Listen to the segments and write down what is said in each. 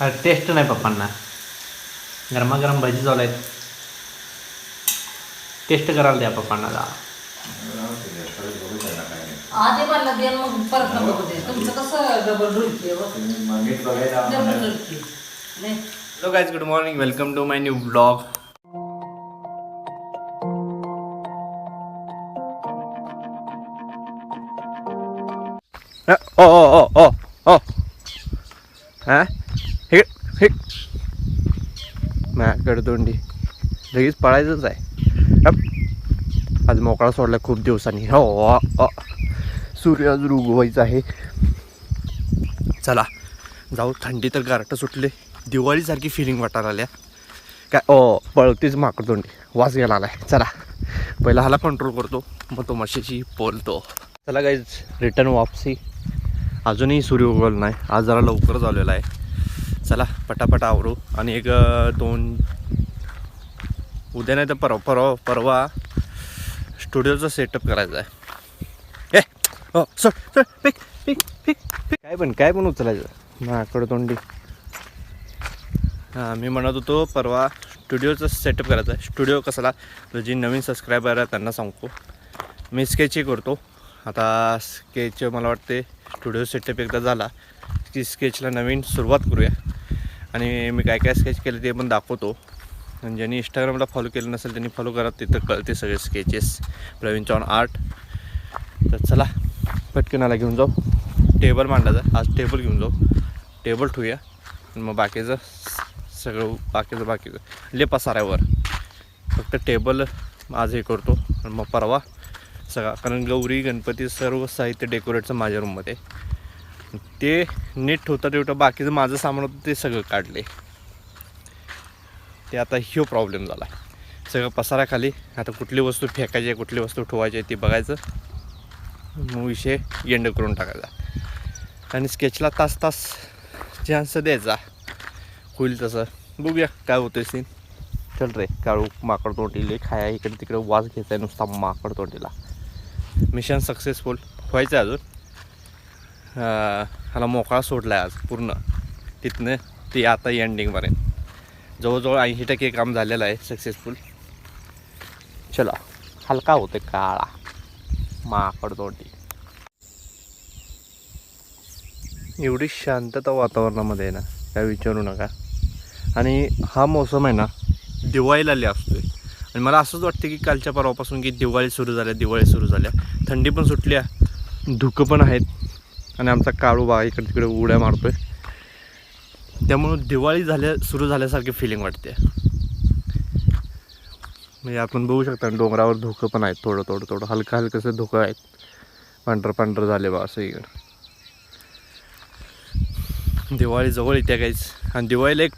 अरे टेस्ट नाही पप्पांना. गरमागरम भजी चालू आहेत. टेस्ट करायला द्या पप्पांना जा आधी मला दे आणि मग परत नको दे. तुमचं कसं डबल रुलते डबल रुलते नाही hello guys good morning welcome to my new blog oh oh oh oh oh हा हे. हे लगेच पळायचंच आहे. आज मोकळा सोडला खूप दिवसांनी. हो अ, सूर्य अजून उगवायचा आहे. चला. जाऊ थंडी तर गारटं सुटले. दिवाळीसारखी फिलिंग वाटायला आल्या काय? ओ पळतीच माकडतोंडी वास गेला आलाय. चला. पहिला हाला कंट्रोल करतो. मग तो मशीशी बोलतो. चला गाईज रिटर्न वापसी. अजूनही सूर्य उगवला नाही. आज जरा लवकरच आलेला आहे. चला पटापट आवरू. आणि एक दोन उद्या नाही तर परवा परवा परवा स्टुडिओचा सेटअप करायचा आहे. ए हो सर सर पिक पिक पिक पिक काय पण काय पण उचलायचं. माकडं तोंडी. हां मी म्हणत होतो परवा स्टुडिओचा सेटअप करायचा आहे. स्टुडिओ कसला तर जी नवीन सबस्क्रायबर आहे त्यांना सांगतो. मी स्केचही करतो. आता स्केच मला वाटते स्टुडिओ सेटअप एकदा झाला. की स्केचला नवीन सुरुवात करूया. आणि मी काय काय स्केच केले ते पण दाखवतो. आणि ज्यांनी इंस्टाग्रामला फॉलो केलं नसेल त्यांनी फॉलो करा तिथं कळते सगळे स्केचेस प्रवीण चव्हाण आर्ट तर चला पटकनाला घेऊन जाऊ. टेबल मांडायचा. आज टेबल घेऊन जाऊ. टेबल ठेवूया. आणि मग बाकीचं सगळं बाकीचं बाकीचं. ले पसाऱ्यावर फक्त टेबल आज हे करतो. आणि मग परवा सगळा कारण गौरी गणपती सर्व साहित्य डेकोरेटचं माझ्या रूममध्ये ते नीट ठेवता ठेवता बाकीचं माझं सामान होतं ते सगळं काढले. ते आता ह्यो प्रॉब्लेम झाला. सगळं पसाराखाली आता कुठली वस्तू फेकायची आहे कुठली वस्तू ठेवायची आहे ती बघायचं. मग विषय एंड करून टाकायचा. आणि स्केचला तास तास चान्स द्यायचा. होईल तसं. बघूया काय होतं सीन चल रे काळू माकड तोंडीले खाया इकडे तिकडे वास घ्यायचा आहे नुसता माकड तोंडीला. मिशन सक्सेसफुल व्हायचं आहे अजून. ह्याला मोकळा सोडला आहे आज पूर्ण. तिथनं ते आता एंडिंगपर्यंत जवळजवळ ऐंशी टक्के काम झालेलं आहे सक्सेसफुल चला हलका होते काळा. माकड तोंडी. एवढी शांतता वातावरणामध्ये आहे ना काय विचारू नका. आणि हा मोसम आहे ना दिवाळीला आली असतोय. आणि मला असंच वाटतं की कालच्या परवापासून की दिवाळी सुरू झाल्या दिवाळी सुरू झाल्या. थंडी पण सुटल्या धुकं पण आहेत. आणि आमचा काळू बा इकडे तिकडे उड्या मारतोय. त्यामुळं दिवाळी झाल्या सुरू झाल्यासारखी फिलिंग वाटते. म्हणजे आपण बघू शकता डोंगरावर धुकं पण आहेत थोडं थोडं थोडं हलकं हलकंसं धुकं आहेत. पांढरं पांढरं झाले बा असं इकडं. दिवाळी जवळ येते काहीच आणि दिवाळीला एक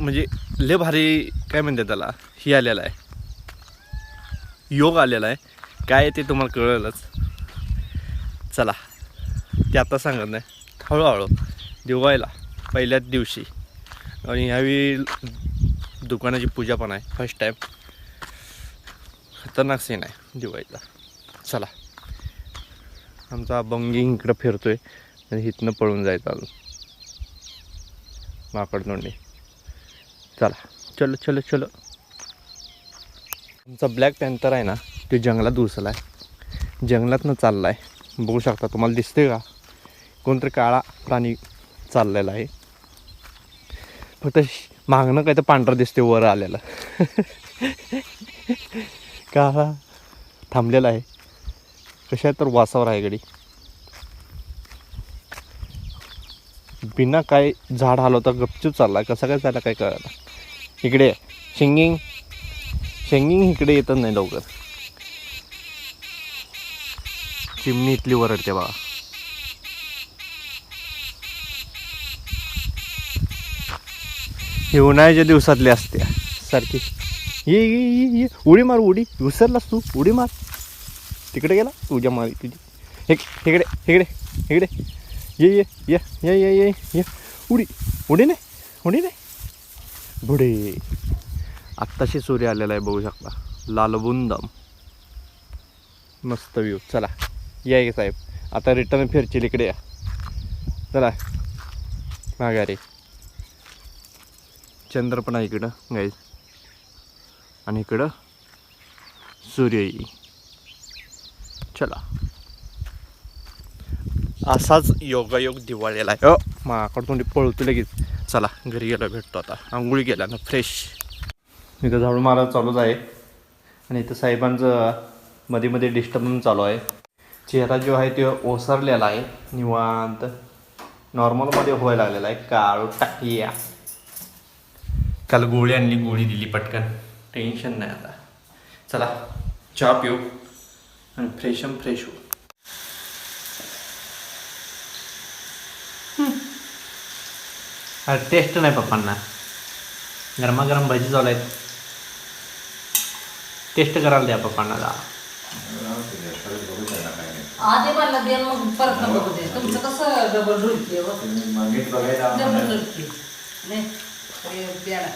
म्हणजे लय भारी काय म्हणते त्याला ही आलेला आहे. योग आलेला आहे. काय आहे ते तुम्हाला कळेलच. चला. ते आता सांगत नाही. हळूहळू. दिवाळीला पहिल्याच दिवशी. आणि ह्यावेळी दुकानाची पूजा पण आहे फर्स्ट टाईम खतरनाक सीन आहे दिवाळीचा चला. आमचा बंगी इकडं फिरतो आणि इथनं पळून जायचं अजून. माकडतोंडी चला. चलो चलो चलो. आमचा ब्लॅक पॅन्थर आहे ना ते जंगलात घुसला आहे जंगलातनं चालला आहे बघू शकता तुम्हाला दिसते का? कोणतरी काळा प्राणी चाललेला आहे. फक्त श- मागणं काय तर पांढरं दिसते वर आलेलं. काळा थांबलेला आहे. कशा तर वासावर आहे गडी. बिना काय झाड हलवता गपचूप चालला कसा काय चालला काय कळायला इकडे शिंगिंग शिंगिंग इकडे येतच नाही लवकर. चिमणी इथली वरडते बघा. ही उन्हाळ्याच्या दिवसातली असते. सारखी. ये ये ये ये उडी मार उडी. विसरलास तू? उडी मार. तिकडे गेला? तुझ्या मारी तुझी. हे इकडे इकडे इकडे. ये ये ये ये ये ये ये. उडी. उडी नाही. उडी नाही. बुडे. आत्ताशी सूर्य आलेला आहे बघू शकता. लालबुंदम मस्त व्ह्यू चला. या की साहेब. आता रिटर्न फिरतील इकडे या. चला. माघारी. चंद्र पण आहे इकडं गाईज आणि इकडं सूर्य चला. असाच योगायोग दिवाळीला आहे. हो माकड पळतो लगेच. चला घरी गेलो भेटतो आता. आंघोळी गेला ना फ्रेश इथं झाडू मारा चालूच आहे. आणि इथं साहेबांचं मध्ये मध्ये डिस्टर्बन्स चालू आहे. चेहरा जो आहे तो ओसरलेला आहे. निवांत. नॉर्मलमध्ये व्हायला लागलेला आहे. काळू टाकिया. काल गोळी आणली गोळी दिली पटकन. टेन्शन नाही आता. चला चहा पिऊ आणि फ्रेशम फ्रेश होऊ. अरे टेस्ट नाही पप्पांना. गरमागरम भजी चालू आहेत टेस्ट करायला द्या पप्पांना जा आधी मला दे मग परत नको बघू दे तुमचं कसं डबल रुलते डबल रुलते नाही हे प्याला.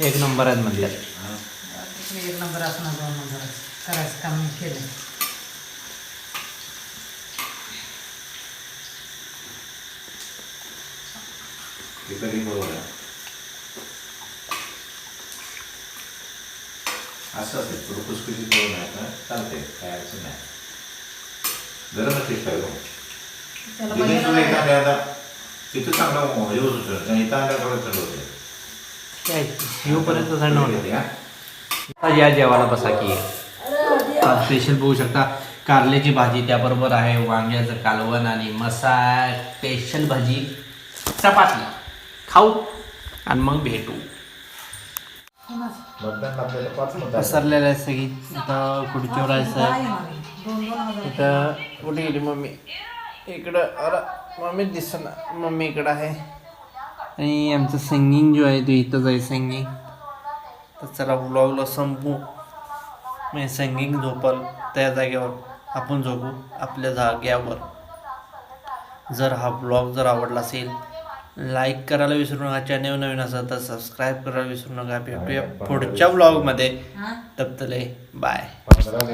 एक नंबर आहेत म्हणतात मी एक नंबर असणार दोन नंबर करायचं काम मी केलं असं असेल थोडं खुसखुशीत करून आहे ना चालते काय अडचण नाही. बघायला तुला नाही. एखाद्या आता तिथं चांगला हे होत होतं आणि इथं आल्या थोडं थंड होते. काय? येऊपर्यंत थंड होते या जेवायला बसा की. स्पेशल बघू शकता कारल्याची भाजी त्याबरोबर आहे वांग्याचं कालवण आणि मसा स्पेशल भाजी. चपाती. खाऊ आणि मग भेटू. पसरलेलं आहे सगळी. इथं खुर्चीवर आहे सर इथं कुठे गेली मम्मी? इकडं. अरे मम्मी दिसना. मम्मी इकडं आहे. आणि आमचं सिंगिंग जो आहे तो इथंच आहे सिंगिंग. तर चला ब्लॉगला संपू. मी सिंगिंग झोपल. त्या जागेवर आपण झोपू. आपल्या जाग्यावर. जर हा ब्लॉग जर आवडला असेल लाईक करायला विसरू नका. चॅनल नवीन असेल तर सबस्क्राईब करायला विसरू नका. भेटूया पुढच्या ब्लॉगमध्ये हा? तब तले बाय पंधरा